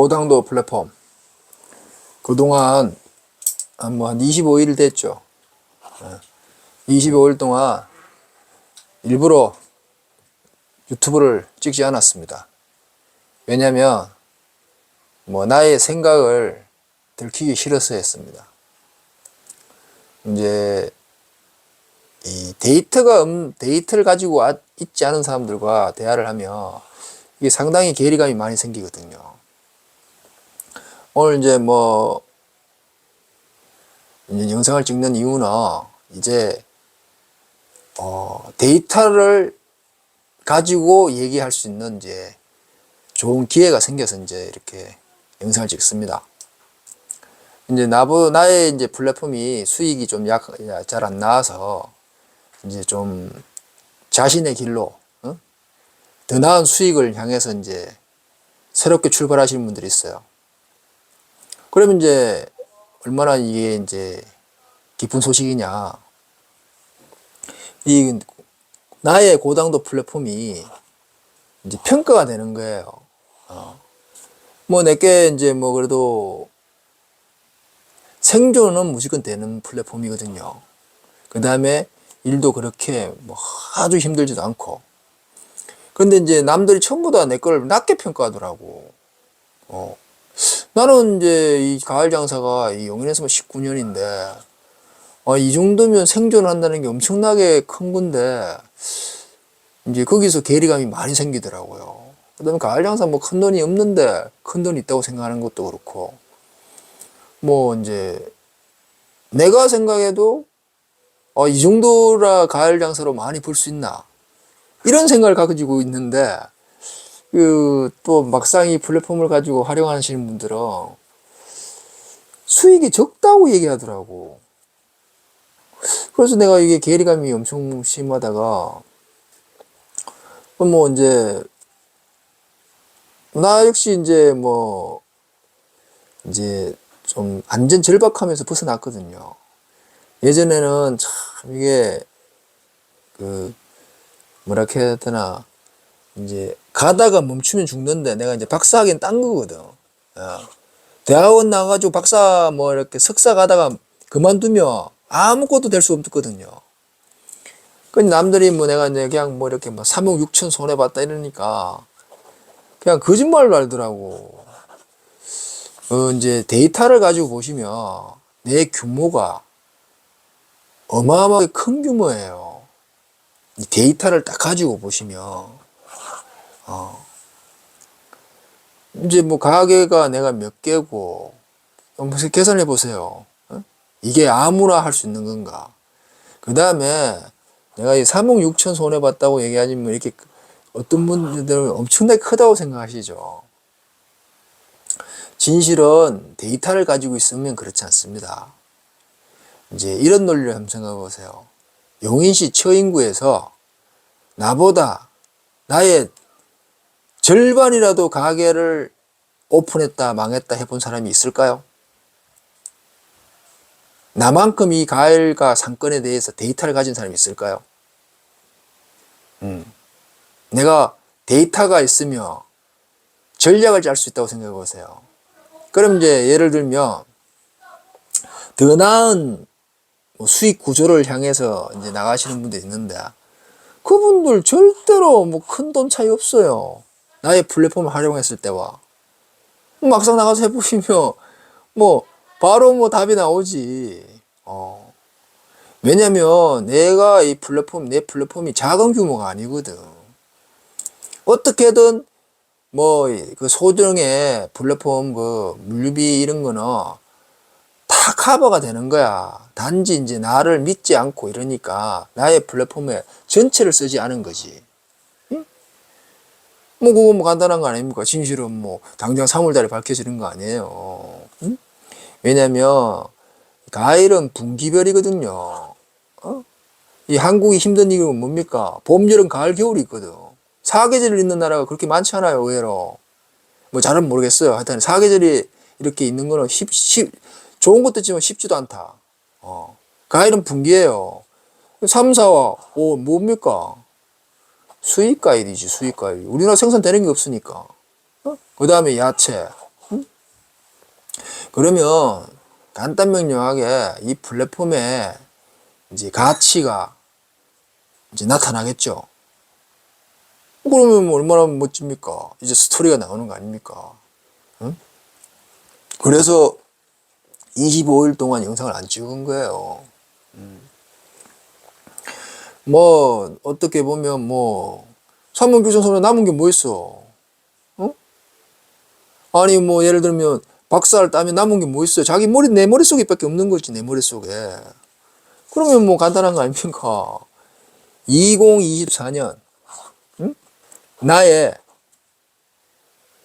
고당도 플랫폼. 그동안 한 뭐 한 25일 됐죠. 예. 25일 동안 일부러 유튜브를 찍지 않았습니다. 왜냐면 뭐 나의 생각을 들키기 싫어서 했습니다. 이제 이 데이터가 없- 데이터를 가지고 아- 있지 않은 사람들과 대화를 하면 이게 상당히 괴리감이 많이 생기거든요. 오늘 이제 뭐 이제 영상을 찍는 이유는 이제 어, 데이터를 가지고 얘기할 수 있는 이제 좋은 기회가 생겨서 이제 이렇게 영상을 찍습니다. 이제 나보 나의 이제 플랫폼이 수익이 좀 약 잘 안 나와서 이제 좀 자신의 길로 어? 더 나은 수익을 향해서 이제 새롭게 출발하시는 분들이 있어요. 그러면 이제 얼마나 이게 이제 기쁜 소식이냐. 이 나의 고당도 플랫폼이 이제 평가가 되는 거예요. 어. 뭐 내게 이제 뭐 그래도 생존은 무조건 되는 플랫폼이거든요. 그 다음에 일도 그렇게 뭐 아주 힘들지도 않고. 그런데 이제 남들이 전부 다 내 걸 낮게 평가하더라고. 어. 나는 이제 이 가을 장사가 이 용인에서 19년인데, 어, 이 정도면 생존한다는 게 엄청나게 큰 건데, 이제 거기서 괴리감이 많이 생기더라고요. 그 다음에 가을 장사 뭐 큰 돈이 없는데, 큰 돈이 있다고 생각하는 것도 그렇고, 뭐 이제, 내가 생각해도, 어, 이 정도라 가을 장사로 많이 벌 수 있나? 이런 생각을 가지고 있는데, 그, 또 막상 이 플랫폼을 가지고 활용하시는 분들은 수익이 적다고 얘기하더라고. 그래서 내가 이게 괴리감이 엄청 심하다가, 뭐 이제, 나 역시 이제 뭐, 이제 좀 안전 절박하면서 벗어났거든요. 예전에는 참 이게, 그, 뭐라 해야 되나, 이제 가다가 멈추면 죽는데 내가 이제 박사하기엔 딴 거거든. 야. 대학원 나가지고 박사 뭐 이렇게 석사 가다가 그만두면 아무것도 될 수 없거든요. 그 남들이 뭐 내가 이제 그냥 뭐 이렇게 뭐 3억 6천 손해 봤다 이러니까 그냥 거짓말로 알더라고. 어, 이제 데이터를 가지고 보시면 내 규모가 어마어마하게 큰 규모예요. 이 데이터를 딱 가지고 보시면 어. 이제 뭐 가게가 내가 몇 개고 한번 계산해 보세요. 어? 이게 아무나 할 수 있는 건가? 그 다음에 내가 이 3억 6천 손해 봤다고 얘기하지만 이렇게 어떤 분들은 엄청나게 크다고 생각하시죠. 진실은 데이터를 가지고 있으면 그렇지 않습니다. 이제 이런 논리를 한번 생각해 보세요. 용인시 처인구에서 나보다 나의 절반이라도 가게를 오픈했다 망했다 해본 사람이 있을까요? 나만큼 이 가을과 상권에 대해서 데이터를 가진 사람이 있을까요? 음. 내가 데이터가 있으면 전략을 짤 수 있다고 생각해 보세요. 그럼 이제 예를 들면 더 나은 뭐 수익 구조를 향해서 이제 나가시는 분도 있는데 그분들 절대로 뭐 큰 돈 차이 없어요. 나의 플랫폼을 활용했을 때와 막상 나가서 해보시면 뭐 바로 뭐 답이 나오지. 어. 왜냐면 내가 이 플랫폼 내 플랫폼이 작은 규모가 아니거든. 어떻게든 뭐 그 소정의 플랫폼 그 물류비 이런 거는 다 커버가 되는 거야. 단지 이제 나를 믿지 않고 이러니까 나의 플랫폼에 전체를 쓰지 않은 거지. 뭐 그거 뭐 간단한 거 아닙니까? 진실은 뭐 당장 3월달에 밝혀지는 거 아니에요. 응? 왜냐면 가을은 분기별이거든요. 어? 이 한국이 힘든 이유는 뭡니까? 봄, 여름, 가을, 겨울이 있거든. 사계절을 있는 나라가 그렇게 많지 않아요, 의외로. 뭐 잘은 모르겠어요. 하여튼 사계절이 이렇게 있는 거는 쉽, 쉽, 좋은 것도 있지만 쉽지도 않다. 어. 가을은 분기예요. 3, 4와 5 뭡니까? 수입 과일이지 수입 과일. 우리나라 생산되는 게 없으니까. 그 다음에 야채. 그러면 간단 명료하게 이 플랫폼에 이제 가치가 이제 나타나겠죠. 그러면 뭐 얼마나 멋집니까? 이제 스토리가 나오는 거 아닙니까? 응? 그래서 25일 동안 영상을 안 찍은 거예요. 음. 뭐 어떻게 보면 뭐 산문 교정소에 남은 게 뭐 있어? 어? 아니 뭐 예를 들면 박사를 따면 남은 게 뭐 있어? 자기 머리 내 머릿속에 밖에 없는 거지 내 머릿속에. 그러면 뭐 간단한 거 아닙니까? 2024년 응? 나의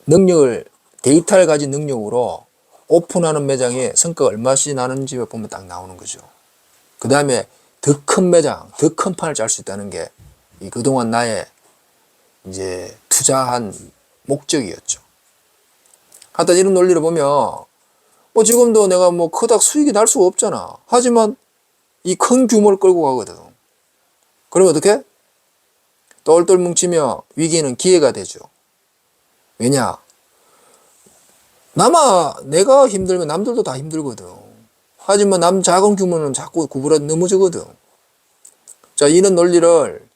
능력을 데이터를 가진 능력으로 오픈하는 매장에 성과가 얼마씩 나는지 보면 딱 나오는 거죠. 그 다음에 더 큰 매장, 더 큰 판을 짤 수 있다는 게 이 그동안 나의 이제 투자한 목적이었죠. 하여튼 이런 논리를 보면 뭐 지금도 내가 뭐 그닥 수익이 날 수가 없잖아. 하지만 이 큰 규모를 끌고 가거든. 그러면 어떻게? 똘똘 뭉치며 위기는 기회가 되죠. 왜냐? 나마 내가 힘들면 남들도 다 힘들거든. 하지만 남 작은 규모는 자꾸 구부러 넘어지거든. 자, 이런 논리를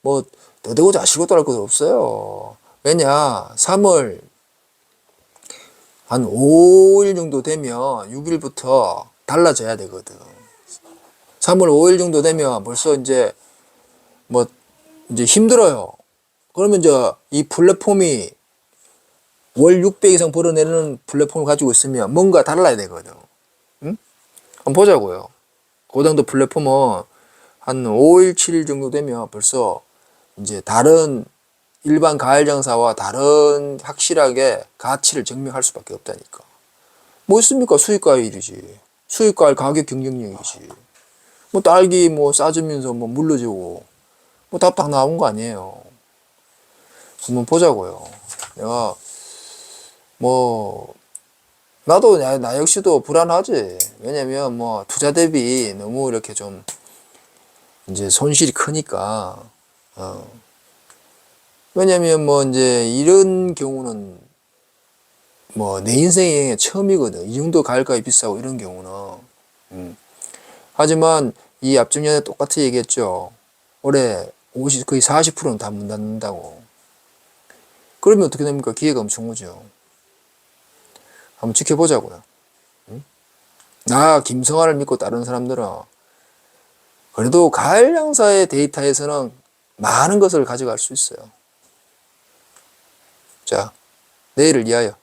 뭐 더대고 자시고 따를 것 없어요. 왜냐? 3월 한 5일 정도 되면 6일부터 달라져야 되거든. 3월 5일 정도 되면 벌써 이제 뭐 이제 힘들어요. 그러면 이제 이 플랫폼이 월 600 이상 벌어내는 플랫폼을 가지고 있으면 뭔가 달라야 되거든. 응? 한번 보자고요. 그 정도 플랫폼은 한 5일, 7일 정도 되면 벌써 이제 다른 일반 가을 장사와 다른 확실하게 가치를 증명할 수밖에 없다니까. 뭐 있습니까? 수익과일이지. 수익과일 가격 경쟁력이지. 뭐 딸기 뭐 싸주면서 뭐 물러지고 뭐 답답 나온 거 아니에요. 한번 보자고요. 내가 뭐 나도 나, 나 역시도 불안하지. 왜냐면 뭐 투자 대비 너무 이렇게 좀 이제 손실이 크니까. 어. 왜냐면 뭐 이제 이런 경우는 뭐 내 인생에 처음이거든. 이 정도 가을가이 비싸고 이런 경우는. 음. 하지만 이 앞전년에 똑같이 얘기했죠. 올해 50, 거의 40%는 다 문 닫는다고. 그러면 어떻게 됩니까? 기회가 엄청 오죠. 한번 지켜보자고요. 응? 나 김성환을 믿고 다른 사람들은 그래도 가을 양사의 데이터에서는 많은 것을 가져갈 수 있어요. 자, 내일을 위하여.